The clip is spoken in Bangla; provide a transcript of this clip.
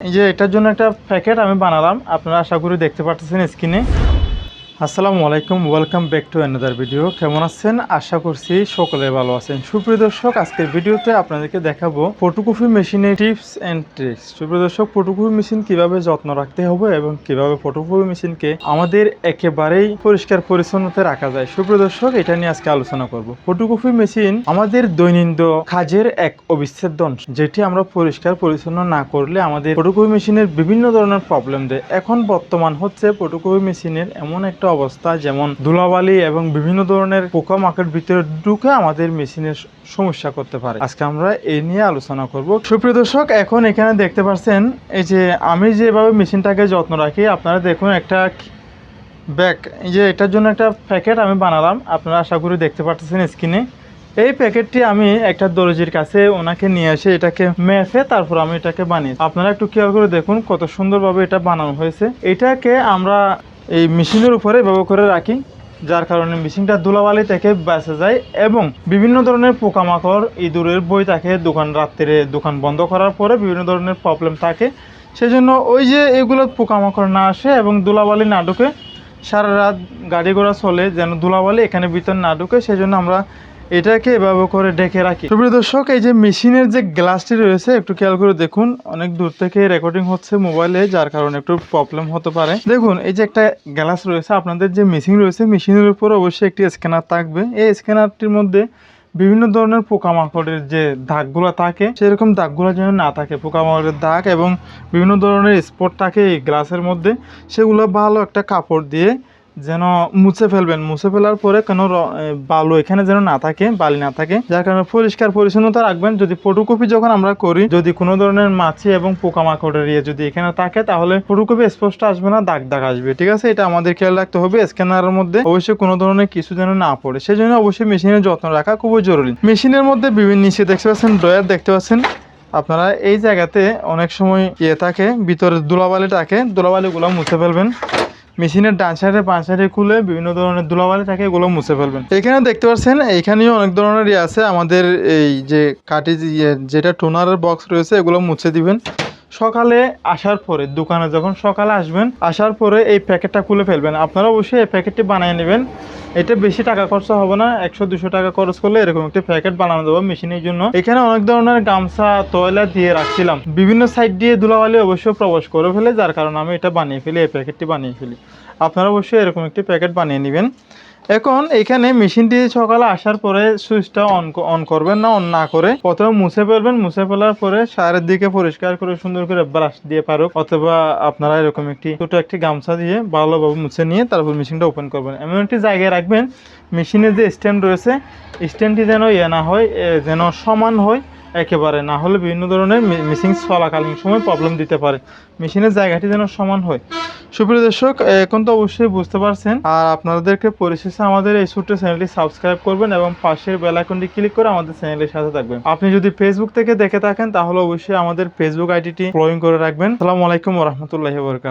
এই যে এটার জন্য একটা প্যাকেট আমি বানালাম। আপনারা আশা করি দেখতে পাচ্ছেন স্ক্রিনে আসসালামু আলাইকুম welcome back to another video কেমন আছেন? আশা করছি সকলে ভালো আছেন। সুপ্রিয় দর্শক, আজকের ভিডিওতে আপনাদেরকে দেখাবো ফটোকপি মেশিনের টিপস অ্যান্ড ট্রিক্স সুপ্রিয় দর্শক ফটোকপি মেশিন কীভাবে যত্ন রাখতে হবে এবং কীভাবে ফটোকপি মেশিনকে আমাদের একেবারেই পরিষ্কার পরিচ্ছন্নতা রাখা যায়? সুপ্রিয় দর্শক, এটা নিয়ে আজকে আলোচনা করব। ফটোকপি মেশিন আমাদের দৈনন্দিন কাজের এক অবিচ্ছেদ্য অংশ, যেটি আমরা পরিষ্কার পরিচ্ছন্ন না করলে আমাদের ফটোকপি মেশিনের বিভিন্ন ধরনের প্রবলেম দেয়। এখন বর্তমান হচ্ছে ফটোকপি মেশিনের এমন একটা অবস্থা, যেমন ধুলাবালি এবং বিভিন্ন ধরনের পোকামাকড় ভিতরে ঢুকে আমাদের মেশিনের সমস্যা করতে পারে। আজকে আমরা এই নিয়ে আলোচনা করব। সুপ্রিয় দর্শক, এখন এখানে দেখতে পাচ্ছেন এই যে আমি যেভাবে মেশিনটাকে যত্ন রাখি, আপনারা দেখুন একটা ব্যাগ। এই যে এটার জন্য একটা প্যাকেট আমি বানালাম। আপনারা আশা করি দেখতে পাচ্ছেন স্ক্রিনে। এই প্যাকেটটি আমি একটা দরজির কাছে ওনাকে নিয়ে এসে এটাকে মেপে তারপর আমি এটাকে বানিয়ে আপনারা একটু খেয়াল করে দেখুন কত সুন্দরভাবে এটা বানানো হয়েছে। এটাকে আমরা এই মেশিনের উপরে ব্যবহার করে রাখি, যার কারণে মেশিনটা ধুলাবালি থেকে বেঁচে যায় এবং বিভিন্ন ধরনের পোকামাকড়, ইঁদুরের বই থাকে, দোকান রাত্রে দোকান বন্ধ করার পরে বিভিন্ন ধরনের প্রবলেম থাকে। সেজন্য ওই যে এগুলো পোকামাকড় না আসে এবং ধুলাবালি না ঢুকে, সারা রাত গাড়ি ঘোড়া চলে যেন ধুলাবালি এখানে ভিতর না ঢুকে, সেজন্য আমরা এটাকে এভাবে করে ডেকে রাখি। সুপ্রিয় দর্শক, এই যে মেশিনের যে গ্লাসটি রয়েছে, একটু খেয়াল করে দেখুন, অনেক দূর থেকে রেকর্ডিং হচ্ছে মোবাইলে, যার কারণে একটু প্রবলেম হতে পারে। দেখুন, এই যে একটা গ্লাস রয়েছে, আপনাদের যে মেশিন রয়েছে মেশিনের উপর অবশ্যই একটি স্ক্যানার থাকবে। এই স্ক্যানারটির মধ্যে বিভিন্ন ধরনের পোকামাকড়ের যে দাগগুলো থাকে, সেরকম দাগগুলো যেন না থাকে, পোকামাকড়ের দাগ এবং বিভিন্ন ধরনের স্পট থাকে এই গ্লাসের মধ্যে, সেগুলো ভালো একটা কাপড় দিয়ে যেন মুছে ফেলবেন। মুছে ফেলার পরে কোনো বালু এখানে যেন না থাকে, বালি না থাকে। যার কারণে পরিষ্কার পরিচ্ছন্নতা রাখবেন। যদি ফটোকপি যখন আমরা করি, যদি কোনো ধরনের মাছি এবং পোকামাকড়ের ইয়ে যদি এখানে থাকে, তাহলে ফটোকপি স্পষ্ট আসবে না, দাগ দাগ আসবে। ঠিক আছে? এটা আমাদের খেয়াল রাখতে হবে। স্ক্যানারের মধ্যে অবশ্যই কোনো ধরনের কিছু যেন না পড়ে। সেই জন্য অবশ্যই মেশিনের যত্ন রাখা খুবই জরুরি। মেশিনের মধ্যে বিভিন্ন নিচে দেখতে পাচ্ছেন, ড্রয়ার দেখতে পাচ্ছেন। আপনারা এই জায়গাতে অনেক সময় ইয়ে থাকে, ভিতরে ধুলাবালি থাকে। ধুলাবালিগুলো মুছে ফেলবেন। মেশিনের ডান সাইডে খুলে বিভিন্ন ধরনের ধুলাবালি থাকে, এগুলো মুছে ফেলবেন। এখানে দেখতে পাচ্ছেন, এখানেও অনেক ধরনের ইয়ে আছে। আমাদের এই যে কাটি ইয়ে যেটা টোনারের বক্স রয়েছে, এগুলো মুছে দিবেন। সকালে আসার পরে, দোকানে যখন সকালে আসবেন, আসার পরে এই প্যাকেটটা খুলে ফেলবেন। আপনারা অবশ্যই এই প্যাকেটটি বানিয়ে নেবেন। এটা বেশি টাকা খরচ হবে না, একশো, দুশো টাকা খরচ করলে এরকম একটি প্যাকেট বানানো দেবো মেশিনের জন্য। এখানে অনেক ধরনের গামছা, তয়লা দিয়ে রাখছিলাম। বিভিন্ন সাইড দিয়ে ধুলাবালি অবশ্যই প্রবেশ করে ফেলে, যার কারণে আমি এটা বানিয়ে ফেলি, এই প্যাকেটটি বানিয়ে ফেলি। আপনারা অবশ্যই এরকম একটি প্যাকেট বানিয়ে নেবেন। এখন এখানে মেশিনটি সকালে আসার পরে সুইচটা অন অন করবেন না অন না করে প্রথমে মুছে ফেলবেন। মুছে ফেলার পরে সারের দিকে পরিষ্কার করে সুন্দর করে ব্রাশ দিয়ে পারুক, অথবা আপনারা এরকম একটি ছোট একটি গামছা দিয়ে ভালোভাবে মুছে নিয়ে তারপর মেশিনটা ওপেন করবেন। এমন একটি জায়গায় রাখবেন, মেশিনের যে স্ট্যান্ড রয়েছে স্ট্যান্ডটি যেন ইয়ে না হয় যেন সমান হয় একেবারে না হলে বিভিন্ন ধরনের মিসিং চলাকালীন সময় প্রবলেম দিতে পারে। মেশিনের জায়গাটি যেন সমান হয়। সুপ্রিয় দর্শক, এখন তো অবশ্যই বুঝতে পারছেন। আর আপনাদেরকে পরিশেষে আমাদের এই ছোট্ট চ্যানেলটি সাবস্ক্রাইব করবেন এবং পাশের বেল ক্লিক করে আমাদের চ্যানেলের সাথে থাকবেন। আপনি যদি ফেসবুক থেকে দেখে থাকেন, তাহলে অবশ্যই আমাদের ফেসবুক আইডিটি ফলোইং করে রাখবেন। আসসালামু আলাইকুম রহমতুল্লাহি বরকাত